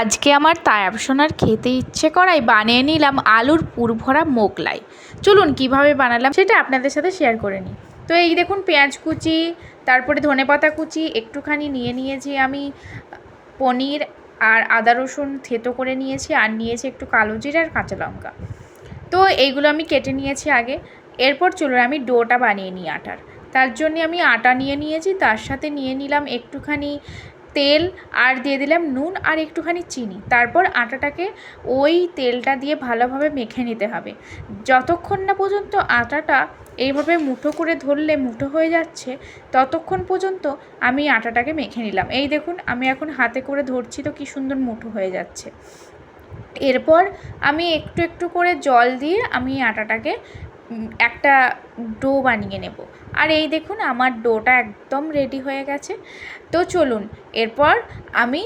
আজকে আমার তায়াব সোনার খেতে ইচ্ছে করায় বানিয়ে নিলাম আলুর পুর ভরা মোগলাই। চলুন কীভাবে বানালাম সেটা আপনাদের সাথে শেয়ার করে নিই। তো এই দেখুন পেঁয়াজ কুচি, তারপরে ধনেপাতা কুচি, একটুখানি নিয়ে নিয়েছি আমি, পনির আর আদা রসুন থেতো করে নিয়েছি আর নিয়েছি একটু কালো জিরা আর কাঁচা লঙ্কা। তো এইগুলো আমি কেটে নিয়েছি আগে, এরপর চলুন আমি ডোটা বানিয়ে নিই আটার। তার জন্য আমি আটা নিয়ে নিয়েছি, তার সাথে নিয়ে নিলাম একটুখানি তেল আর দিয়ে দিলাম নুন আর একটুখানি চিনি। তারপর আটাটাকে ওই তেলটা দিয়ে ভালোভাবে মেখে নিতে হবে। যতক্ষণ না পর্যন্ত আটাটা এইভাবে মুঠো করে ধরলে মুঠো হয়ে যাচ্ছে, ততক্ষণ পর্যন্ত আমি আটাটাকে মেখে নিলাম। এই দেখুন, আমি এখন হাতে করে ধরছি তো কী সুন্দর মুঠো হয়ে যাচ্ছে। এরপর আমি একটু একটু করে জল দিয়ে আমি আটাটাকে একটা ডো বানিয়ে নেব। আর এই দেখুন, আমার ডোটা একদম রেডি হয়ে গেছে। তো চলুন, এরপর আমি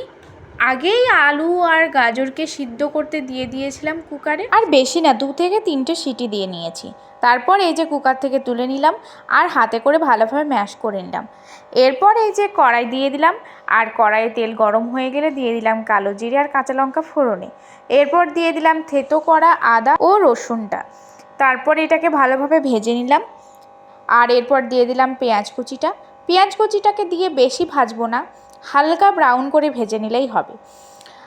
আগেই আলু আর গাজরকে সিদ্ধ করতে দিয়ে দিয়েছিলাম কুকারে। আর বেশি না, দু থেকে তিনটে সিটি দিয়ে নিয়েছি। তারপর এই যে কুকার থেকে তুলে নিলাম আর হাতে করে ভালোভাবে ম্যাশ করে নিলাম। এরপর এই যে কড়াই দিয়ে দিলাম আর কড়াইয়ে তেল গরম হয়ে গেলে দিয়ে দিলাম কালো জিরে আর কাঁচা লঙ্কা ফোড়নে। এরপর দিয়ে দিলাম থেতো করা আদা ও রসুনটা। তারপর এটাকে ভালোভাবে ভেজে নিলাম। আর এরপর দিয়ে দিলাম পেঁয়াজ কুচিটা। পেঁয়াজ কুচিটাকে দিয়ে বেশি ভাজবো না, হালকা ব্রাউন করে ভেজে নিলেই হবে।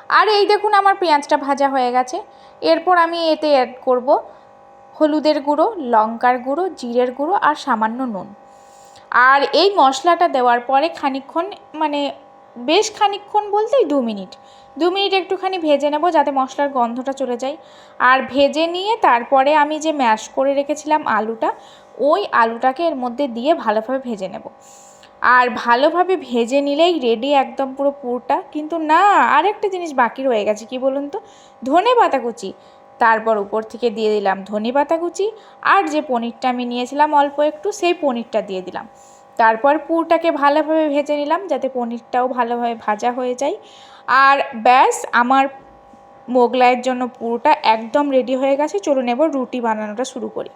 আর এই দেখুন আমার পেঁয়াজটা ভাজা হয়ে গেছে। এরপর আমি এতে অ্যাড করব হলুদের গুঁড়ো, লঙ্কার গুঁড়ো, জিরের গুঁড়ো আর সামান্য নুন। আর এই মশলাটা দেওয়ার পরে খানিকক্ষণ মানে বেশ খানিকক্ষণ বলতেই দু মিনিট। দু মিনিট একটুখানি ভেজে নেব যাতে মশলার গন্ধটা চলে যায়। আর ভেজে নিয়ে তারপরে আমি যে ম্যাশ করে রেখেছিলাম আলুটা, ওই আলুটাকে এর মধ্যে দিয়ে ভালোভাবে ভেজে নেব। আর ভালোভাবে ভেজে নিলেই রেডি একদম পুরো পুরটা। কিন্তু না, আরেকটা জিনিস বাকি রয়ে গেছে, কি বলুন তো? ধনে পাতা কুচি। তারপর উপর থেকে দিয়ে দিলাম ধনে পাতা কুচি। আর যে পনিরটা আমি নিয়েছিলাম অল্প একটু, সেই পনিরটা দিয়ে দিলাম। তারপর পুরটাকে ভালোভাবে ভেজে নিলাম যাতে পনিরটাও ভালোভাবে ভাজা হয়ে যায়। আর ব্যাস, আমার মোগলাইয়ের জন্য পুরোটা একদম রেডি হয়ে গেছে। চলুন এবার রুটি বানানোটা শুরু করি।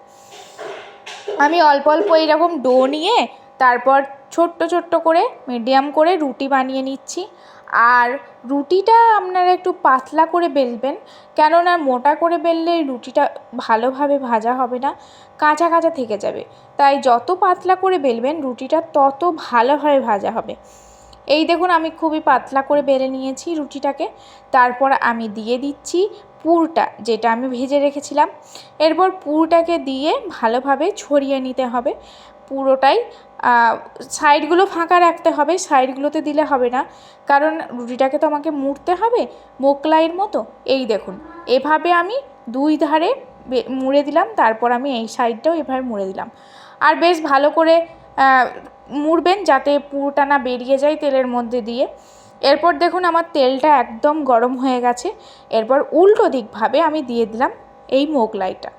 আমি অল্প অল্প এইরকম ডো নিয়ে তারপর ছোট্ট ছোট্ট করে মিডিয়াম করে রুটি বানিয়ে নিচ্ছি। আর রুটিটা আপনারা একটু পাতলা করে বেলবেন, কেননা মোটা করে বেললে রুটিটা ভালোভাবে ভাজা হবে না, কাঁচা কাঁচা থেকে যাবে। তাই যত পাতলা করে বেলবেন, রুটিটা তত ভালোভাবে ভাজা হবে। এই দেখুন, আমি খুবই পাতলা করে বেলে নিয়েছি রুটিটাকে। তারপর আমি দিয়ে দিচ্ছি পুরটা যেটা আমি ভেজে রেখেছিলাম, এরপর পুরটাকে দিয়ে ভালোভাবে ছড়িয়ে নিতে হবে। পুরোটাই সাইডগুলো ফাঁকা রাখতে হবে, সাইডগুলোতে দিলে হবে না। কারণ রুটিটাকে তো আমাকে মুড়তে হবে, মোকলাইয়ের মতো। এই দেখুন, এভাবে আমি দুই ধারে মুড়ে দিলাম, তারপর আমি এই সাইডটাও এভাবে মুড়ে দিলাম। আর বেশ ভালো করে মুড়বেন যাতে পুরোটা না বেরিয়ে যায় তেলের মধ্যে দিয়ে। এরপর দেখুন আমার তেলটা একদম গরম হয়ে গেছে। এরপর উল্টো দিকভাবে আমি দিয়ে দিলাম এই মোগলাইটা।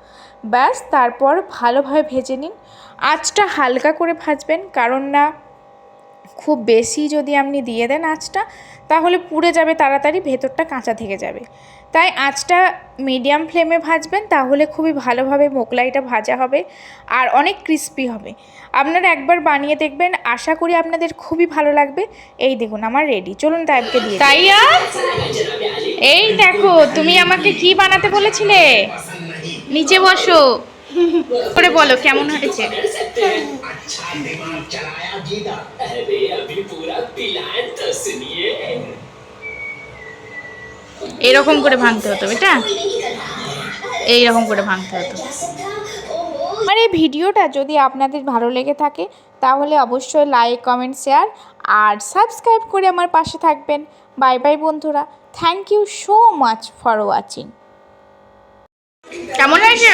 ব্যাস, তারপর ভালোভাবে ভেজে নিন। আঁচটা হালকা করে ভাজবেন, কারণ না খুব বেশি যদি আপনি দিয়ে দেন আঁচটা, তাহলে পুড়ে যাবে তাড়াতাড়ি, ভেতরটা কাঁচা থেকে যাবে। তাই আঁচটা মিডিয়াম ফ্লেমে ভাজবেন, তাহলে খুবই ভালোভাবে মোগলাইটা ভাজা হবে আর অনেক ক্রিস্পি হবে। আপনারা একবার বানিয়ে দেখবেন, আশা করি আপনাদের খুবই ভালো লাগবে। এই দেখুন, আমার রেডি চলুন তাইবকে দিয়ে। তাইয়া, এই দেখো, তুমি আমাকে কি বানাতে বলেছিলে? নিচে বসো। করে বলো, কেমন হয়েছে? এরকম করে ভাঙতে হতো এটা এইরকম করে ভাঙতে হতো। আমার এই ভিডিওটা যদি আপনাদের ভালো লেগে থাকে, তাহলে অবশ্যই লাইক কমেন্ট শেয়ার আর সাবস্ক্রাইব করে আমার পাশে থাকবেন। বাই বাই বন্ধুরা। Thank you so much for watching কেমন হয়েছে?